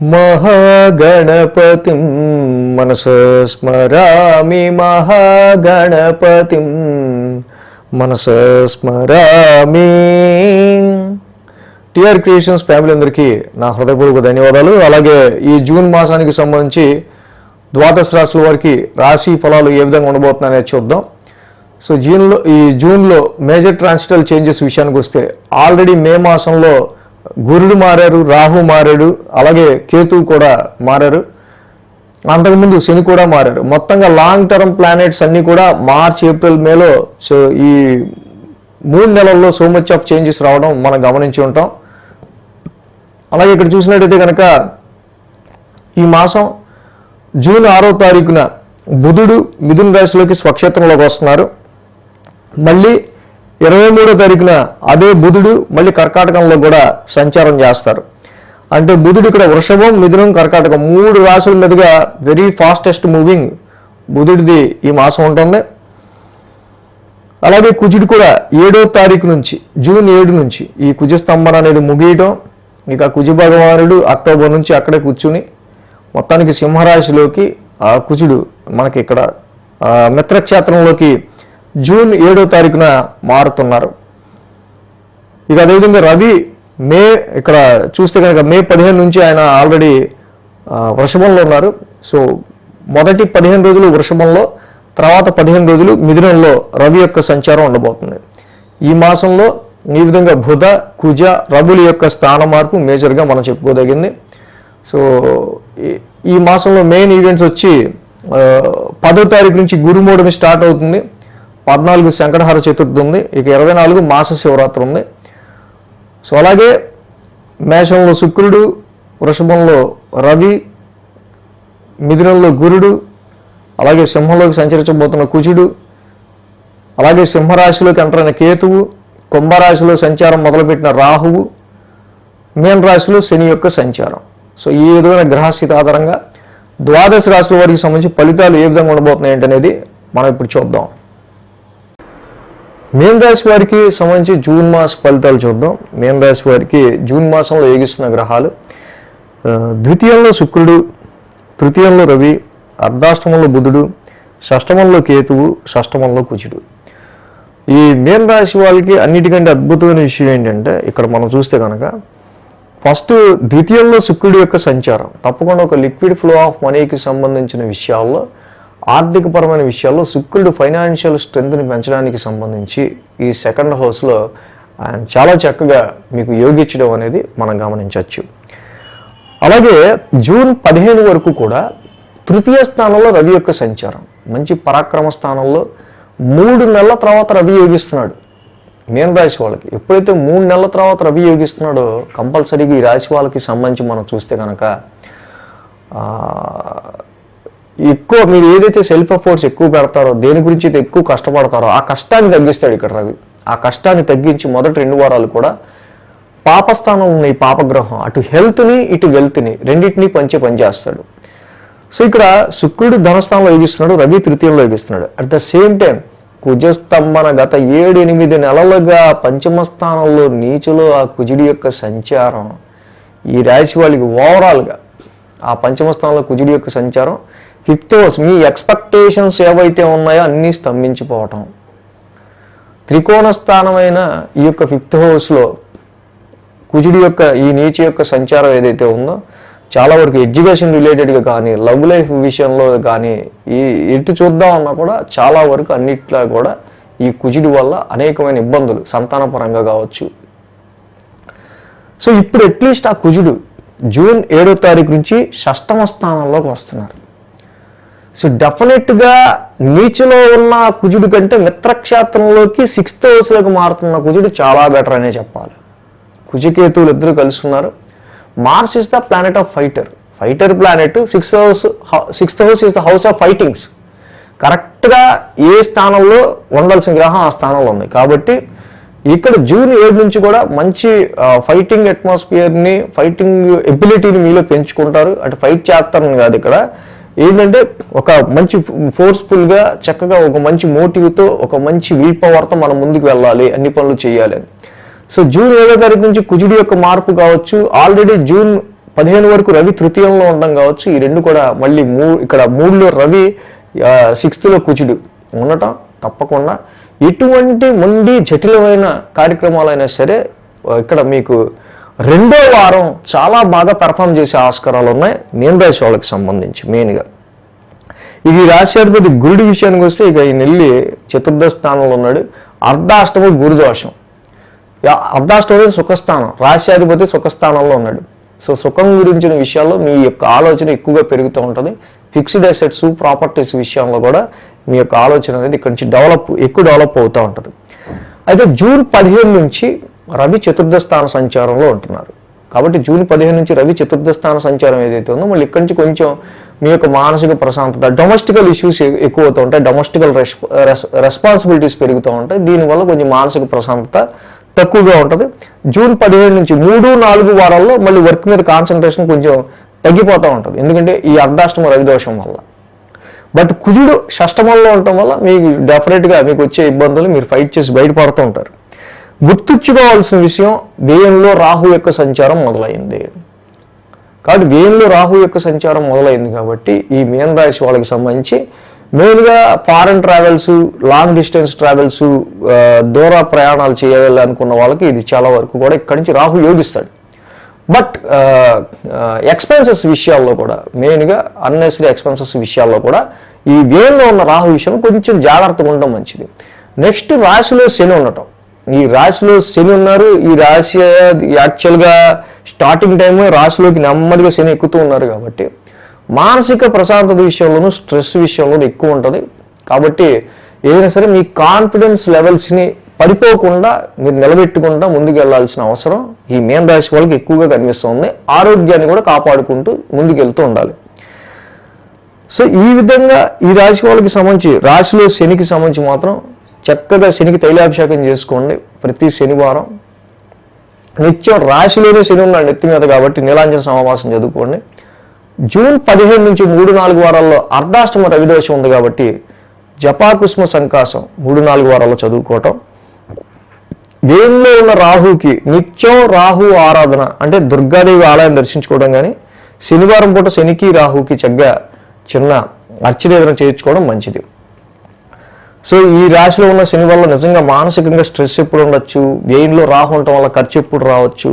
మహాగణపతిం మనస స్మరామి మహాగణపతిం మనస స్మరామి. టిఆర్ క్రియేషన్స్ ఫ్యామిలీ అందరికీ నా హృదయపూర్వక ధన్యవాదాలు. అలాగే ఈ జూన్ మాసానికి సంబంధించి ద్వాదశ రాశుల వారికి రాశి ఫలాలు ఏ విధంగా ఉండబోతున్నాయని చూద్దాం. సో జూన్లో ఈ జూన్లో మేజర్ ట్రాన్సిటల్ చేంజెస్ విషయానికి వస్తే ఆల్రెడీ మే మాసంలో గురుడు మారారు రాహు మారాడు అలాగే కేతు కూడా మారారు. అంతకుముందు శని కూడా మారారు. మొత్తంగా లాంగ్ టర్మ్ ప్లానెట్స్ అన్నీ కూడా మార్చ్ ఏప్రిల్ మేలో సో ఈ మూడు నెలల్లో సో మచ్ ఆఫ్ చేంజెస్ రావడం మనం గమనించి ఉంటాం. అలాగే ఇక్కడ చూసినట్టయితే కనుక ఈ మాసం జూన్ ఆరో తారీఖున బుధుడు మిథున్ రాశిలోకి స్వక్షేత్రంలోకి వస్తున్నారు. మళ్ళీ ఇరవై మూడో తారీఖున అదే బుధుడు మళ్ళీ కర్కాటకంలో కూడా సంచారం చేస్తారు. అంటే బుధుడు ఇక్కడ వృషభం మిథునం కర్కాటకం మూడు రాశుల మీదుగా వెరీ ఫాస్టెస్ట్ మూవింగ్ బుధుడిది ఈ మాసం ఉంటుంది. అలాగే కుజుడు కూడా ఏడో తారీఖు నుంచి జూన్ ఏడు నుంచి ఈ కుజస్తంభన అనేది ముగియటం. ఇక కుజ భగవానుడు అక్టోబర్ నుంచి అక్కడే కూర్చుని మొత్తానికి సింహరాశిలోకి ఆ కుజుడు మనకి ఇక్కడ మిత్రక్షేత్రంలోకి జూన్ ఏడో తారీఖున మారుతున్నారు. ఇక అదేవిధంగా రవి మే ఇక్కడ చూస్తే కనుక మే పదిహేను నుంచి ఆయన ఆల్రెడీ వృషభంలో ఉన్నారు. సో మొదటి పదిహేను రోజులు వృషభంలో తర్వాత పదిహేను రోజులు మిథునంలో రవి యొక్క సంచారం ఉండబోతుంది. ఈ మాసంలో ఈ విధంగా బుధ కుజ రవుల యొక్క స్థాన మార్పు మేజర్గా మనం చెప్పుకోదగింది. సో ఈ- ఈ మాసంలో మెయిన్ ఈవెంట్స్ వచ్చి పదో తారీఖు నుంచి గురుమూడమి స్టార్ట్ అవుతుంది. పద్నాలుగు శంకటహర చతుర్థి ఉంది. ఇక ఇరవై నాలుగు మాస శివరాత్రి ఉంది. సో అలాగే మేషంలో శుక్రుడు వృషభంలో రవి మిథునంలో గురుడు అలాగే సింహంలోకి సంచరించబోతున్న కుజుడు అలాగే సింహరాశిలోకి ఎంటరైన కేతువు కుంభరాశిలో సంచారం మొదలుపెట్టిన రాహువు మీన రాశిలో శని యొక్క సంచారం. సో ఈ విధమైన గ్రహస్థితి ఆధారంగా ద్వాదశ రాశుల వారికి సంబంధించి ఫలితాలు ఏ విధంగా ఉండబోతున్నాయి అనేది మనం ఇప్పుడు చూద్దాం. మీన రాశి వారికి సంబంధించి జూన్ మాస ఫలితాలు చూద్దాం. మీన రాశి వారికి జూన్ మాసంలో యోగిస్తున్న గ్రహాలు ద్వితీయంలో శుక్రుడు తృతీయంలో రవి అర్ధాష్టమంలో బుధుడు షష్టమంలో కేతువు షష్టమంలో కుజుడు. ఈ మీన రాశి వాళ్ళకి అన్నిటికంటే అద్భుతమైన విషయం ఏంటంటే ఇక్కడ మనం చూస్తే కనుక ఫస్ట్ ద్వితీయంలో శుక్రుడి యొక్క సంచారం. తప్పకుండా ఒక లిక్విడ్ ఫ్లో ఆఫ్ మనీకి సంబంధించిన విషయాల్లో ఆర్థికపరమైన విషయాల్లో శుక్రుడు ఫైనాన్షియల్ స్ట్రెంగ్త్ని పెంచడానికి సంబంధించి ఈ సెకండ్ హౌస్లో ఆయన చాలా చక్కగా మీకు యోగించడం అనేది మనం గమనించవచ్చు. అలాగే జూన్ పదిహేను వరకు కూడా తృతీయ స్థానంలో రవి యొక్క సంచారం. మంచి పరాక్రమ స్థానంలో మూడు నెలల తర్వాత రవి యోగిస్తున్నాడు. మీన రాశి వాళ్ళకి ఎప్పుడైతే మూడు నెలల తర్వాత రవి యోగిస్తున్నాడో కంపల్సరీగా ఈ రాశి వాళ్ళకి సంబంధించి మనం చూస్తే కనుక ఎక్కువ మీరు ఏదైతే సెల్ఫ్ ఎఫోర్ట్స్ ఎక్కువ పెడతారో దేని గురించి అయితే ఎక్కువ కష్టపడతారో ఆ కష్టాన్ని తగ్గిస్తాడు ఇక్కడ రవి. ఆ కష్టాన్ని తగ్గించి మొదటి రెండు వారాలు కూడా పాపస్థానం ఉన్న ఈ పాపగ్రహం అటు హెల్త్ని ఇటు వెల్త్ని రెండింటినీ పంచే పనిచేస్తాడు సో ఇక్కడ శుక్రుడు ధనస్థానంలో యోగిస్తున్నాడు రవి తృతీయంలో యోగిస్తున్నాడు. అట్ ద సేమ్ టైం కుజస్తంభన గత ఏడు ఎనిమిది నెలలుగా పంచమ స్థానంలో నీచులో ఆ కుజుడి యొక్క సంచారం. ఈ రాశి వాళ్ళకి ఓవరాల్గా ఆ పంచమ స్థానంలో కుజుడి యొక్క సంచారం ఫిఫ్త్ హౌస్ మీ ఎక్స్పెక్టేషన్స్ ఏవైతే ఉన్నాయో అన్నీ స్తంభించిపోవటం. త్రికోణ స్థానమైన ఈ యొక్క ఫిఫ్త్ హౌస్లో కుజుడి యొక్క ఈ నీచ యొక్క సంచారం ఏదైతే ఉందో చాలా వరకు ఎడ్యుకేషన్ రిలేటెడ్గా కానీ లవ్ లైఫ్ విషయంలో కానీ ఈ ఎటు చూద్దాం అన్నా కూడా చాలా వరకు అన్నిట్లో కూడా ఈ కుజుడి వల్ల అనేకమైన ఇబ్బందులు సంతానపరంగా కావచ్చు. సో ఇప్పుడు అట్లీస్ట్ ఆ కుజుడు జూన్ ఏడో తారీఖు నుంచి షష్టమ స్థానంలోకి వస్తున్నారు. సో డెఫినెట్గా నీచులో ఉన్న కుజుడు కంటే మిత్రక్షేత్రంలోకి సిక్స్త్ హౌస్లోకి మారుతున్న కుజుడు చాలా బెటర్ అనే చెప్పాలి. కుజకేతువులు ఇద్దరు కలుస్తున్నారు Mars is the planet of fighter fighter planet sixth house sixth house is the house of fightings కరెక్ట్గా ఏ స్థానంలో ఉండాల్సిన గ్రహం ఆ స్థానంలో ఉంది. కాబట్టి ఇక్కడ జూన్ ఏడు నుంచి కూడా మంచి ఫైటింగ్ అట్మాస్ఫియర్ని ఫైటింగ్ ఎబిలిటీని మీలో పెంచుకుంటారు. అంటే ఫైట్ చేస్తారని కాదు ఇక్కడ. ఏంటంటే ఒక మంచి ఫోర్స్ఫుల్గా చక్కగా ఒక మంచి మోటివ్తో ఒక మంచి విల్ పవర్తో మనం ముందుకు వెళ్ళాలి. అన్ని పనులు చేయాలి అని. సో జూన్ ఏడో తారీఖు నుంచి కుజుడి యొక్క మార్పు కావచ్చు ఆల్రెడీ జూన్ పదిహేను వరకు రవి తృతీయంలో ఉండడం కావచ్చు ఈ రెండు కూడా మళ్ళీ మూ ఇక్కడ మూడులో రవి సిక్స్త్లో కుజుడు ఉండటం తప్పకుండా. ఎటువంటి మొండి జటిలమైన కార్యక్రమాలైనా సరే ఇక్కడ మీకు రెండో వారం చాలా బాగా పెర్ఫామ్ చేసే ఆస్కారాలు ఉన్నాయి. మీన రాశి వాళ్ళకి సంబంధించి మెయిన్గా ఇది రాశ్యాధిపతి గురుడి విషయానికి వస్తే ఇక ఈ నెల్లి చతుర్థ స్థానంలో ఉన్నాడు. అర్ధాష్టమ గురుదోషం యా- అర్ధాష్టమి సుఖస్థానం. రాశ్యాధిపతి సుఖస్థానంలో ఉన్నాడు. సో సుఖం గురించిన విషయాల్లో మీ యొక్క ఆలోచన ఎక్కువగా పెరుగుతూ ఉంటుంది. ఫిక్స్డ్ అసెట్స్ ప్రాపర్టీస్ విషయంలో కూడా మీ యొక్క ఆలోచన అనేది ఇక్కడ నుంచి డెవలప్ ఎక్కువ డెవలప్ అవుతూ ఉంటుంది. అయితే జూన్ పదిహేను నుంచి రవి చతుర్థ స్థాన సంచారంలో ఉంటున్నారు. కాబట్టి జూన్ పదిహేను నుంచి రవి చతుర్థ స్థాన సంచారం ఏదైతే ఉందో మళ్ళీ ఇక్కడి నుంచి కొంచెం మీ యొక్క మానసిక ప్రశాంతత డొమెస్టికల్ ఇష్యూస్ ఎక్కువ అవుతూ ఉంటాయి డొమెస్టికల్ రెస్పాన్సిబిలిటీస్ పెరుగుతూ ఉంటాయి. దీనివల్ల కొంచెం మానసిక ప్రశాంతత తక్కువగా ఉంటుంది. జూన్ పదిహేడు నుంచి మూడు నాలుగు వారాల్లో మళ్ళీ వర్క్ మీద కాన్సన్ట్రేషన్ కొంచెం తగ్గిపోతూ ఉంటుంది. ఎందుకంటే ఈ అర్ధాష్టమ రవిదోషం వల్ల. బట్ కుజుడు షష్టమంలో ఉండటం వల్ల మీకు డెఫినెట్గా మీకు వచ్చే ఇబ్బందులు మీరు ఫైట్ చేసి బయటపడుతూ ఉంటారు. గుర్తుంచుకోవాల్సిన విషయం వ్యయంలో రాహు యొక్క సంచారం మొదలైంది. కాబట్టి వ్యయంలో రాహు యొక్క సంచారం మొదలైంది కాబట్టి ఈ మీన రాశి వాళ్ళకి సంబంధించి మెయిన్గా foreign travels long distance travels దూర ప్రయాణాలు చేయాలనుకున్న వాళ్ళకి ఇది చాలా వరకు కూడా ఇక్కడి నుంచి రాహు యోగిస్తాడు. బట్ ఎక్స్పెన్సెస్ విషయాల్లో కూడా మెయిన్గా అన్నెసరీ ఎక్స్పెన్సెస్ విషయాల్లో కూడా ఈ వేల్లో ఉన్న రాహు విషయంలో కొంచెం జాగ్రత్తగా ఉండడం మంచిది. నెక్స్ట్ రాశిలో శని ఉండటం. ఈ రాశిలో శని ఉన్నారు. ఈ రాశి యాక్చువల్గా స్టార్టింగ్ టైం రాశిలోకి నెమ్మదిగా శని ఎక్కుతూ ఉన్నారు కాబట్టి మానసిక ప్రశాంతత విషయంలోనూ స్ట్రెస్ విషయంలోనూ ఎక్కువ ఉంటుంది. కాబట్టి ఏదైనా సరే మీ కాన్ఫిడెన్స్ లెవెల్స్ని పడిపోకుండా మీరు నిలబెట్టుకుంటా ముందుకు వెళ్ళాల్సిన అవసరం ఈ మేన రాశి వాళ్ళకి ఎక్కువగా కనిపిస్తుంది. ఆరోగ్యాన్ని కూడా కాపాడుకుంటూ ముందుకెళ్తూ ఉండాలి. సో ఈ విధంగా ఈ రాశి వాళ్ళకి సంబంధించి రాశిలో శనికి సంబంధించి మాత్రం చక్కగా శనికి తైలాభిషేకం చేసుకోండి ప్రతి శనివారం. నిత్యం రాశిలోనే శని ఉన్నాడు నెత్తి మీద కాబట్టి నీలాంజన సమావాసం చదువుకోండి. జూన్ పదిహేను నుంచి మూడు నాలుగు వారాల్లో అర్ధాష్టమ రవిదోషం ఉంది కాబట్టి జపాకుష్మ సంకాసం మూడు నాలుగు వారాల్లో చదువుకోవటం. వేణులో ఉన్న రాహుకి నిత్యం రాహు ఆరాధన అంటే దుర్గాదేవి ఆలయం దర్శించుకోవడం కానీ శనివారం పూట శనికి రాహుకి చక్కగా చిన్న అర్చన చేయించుకోవడం మంచిది. సో ఈ రాశిలో ఉన్న శని వల్ల నిజంగా మానసికంగా స్ట్రెస్ ఎప్పుడు ఉండొచ్చు? వ్యయంలో రాహు ఉండటం వల్ల ఖర్చు ఎప్పుడు రావచ్చు?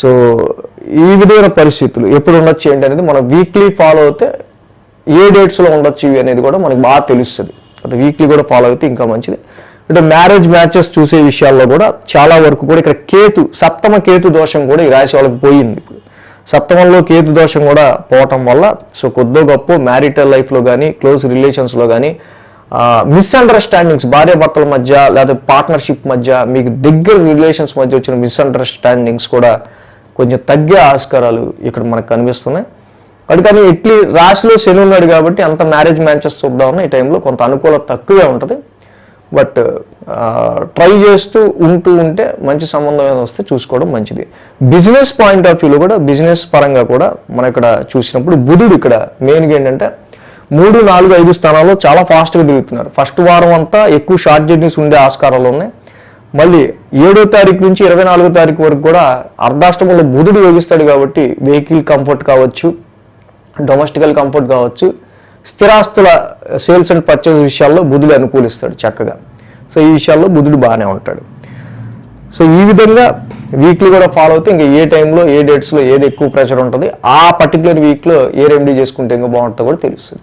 సో ఈ విధమైన పరిస్థితులు ఎప్పుడు ఉండొచ్చు ఏంటి అనేది మనం వీక్లీ ఫాలో అయితే ఏ డేట్స్లో ఉండొచ్చు ఇవి అనేది కూడా మనకు బాగా తెలుస్తుంది. అది వీక్లీ కూడా ఫాలో అయితే ఇంకా మంచిది. అంటే మ్యారేజ్ మ్యాచెస్ చూసే విషయాల్లో కూడా చాలా వరకు కూడా ఇక్కడ కేతు సప్తమ కేతు దోషం కూడా ఈ రాశి వాళ్ళకి పోయింది ఇప్పుడు. సప్తమంలో కేతు దోషం కూడా పోవటం వల్ల సో కొద్దో గొప్ప మ్యారిటల్ లైఫ్లో కానీ క్లోజ్ రిలేషన్స్లో కానీ మిస్అండర్స్టాండింగ్స్ భార్యాభర్తల మధ్య లేదా పార్ట్నర్షిప్ మధ్య మీకు దగ్గర రిలేషన్స్ మధ్య వచ్చిన మిస్అండర్స్టాండింగ్స్ కూడా కొంచెం తగ్గే ఆస్కారాలు ఇక్కడ మనకు కనిపిస్తున్నాయి. అది కానీ ఇట్లీ రాశిలో శని ఉన్నాడు కాబట్టి అంత మ్యారేజ్ మ్యాచెస్ చూద్దామని ఈ టైంలో కొంత అనుకూలత తక్కువే ఉంటుంది. బట్ ట్రై చేస్తూ ఉంటూ ఉంటే మంచి సంబంధం ఏదో వస్తే చూసుకోవడం మంచిది. బిజినెస్ పాయింట్ ఆఫ్ వ్యూలో కూడా బిజినెస్ పరంగా కూడా మనం ఇక్కడ చూసినప్పుడు బుధుడు ఇక్కడ మెయిన్గా ఏంటంటే మూడు నాలుగు ఐదు స్థానాల్లో చాలా ఫాస్ట్గా తిరుగుతున్నారు. ఫస్ట్ వారం అంతా ఎక్కువ షార్ట్ జర్నీస్ ఉండే ఆస్కారాలు ఉన్నాయి. మళ్ళీ ఏడో తారీఖు నుంచి ఇరవై నాలుగో తారీఖు వరకు కూడా అర్ధాష్టమంలో బుధుడు యోగిస్తాడు కాబట్టి వెహికల్ కంఫర్ట్ కావచ్చు డొమెస్టికల్ కంఫర్ట్ కావచ్చు స్థిరాస్తుల సేల్స్ అండ్ పర్చేస్ విషయాల్లో బుధుడు అనుకూలిస్తాడు చక్కగా. సో ఈ విషయాల్లో బుధుడు బాగానే ఉంటాడు. సో ఈ విధంగా వీక్లీ కూడా ఫాలో అవుతే ఇంకా ఏ టైంలో ఏ డేట్స్లో ఏది ఎక్కువ ప్రెషర్ ఉంటుంది ఆ పర్టికులర్ వీక్లో ఏ రెమెడీ చేసుకుంటే ఇంకా బాగుంటుందో కూడా తెలుస్తుంది.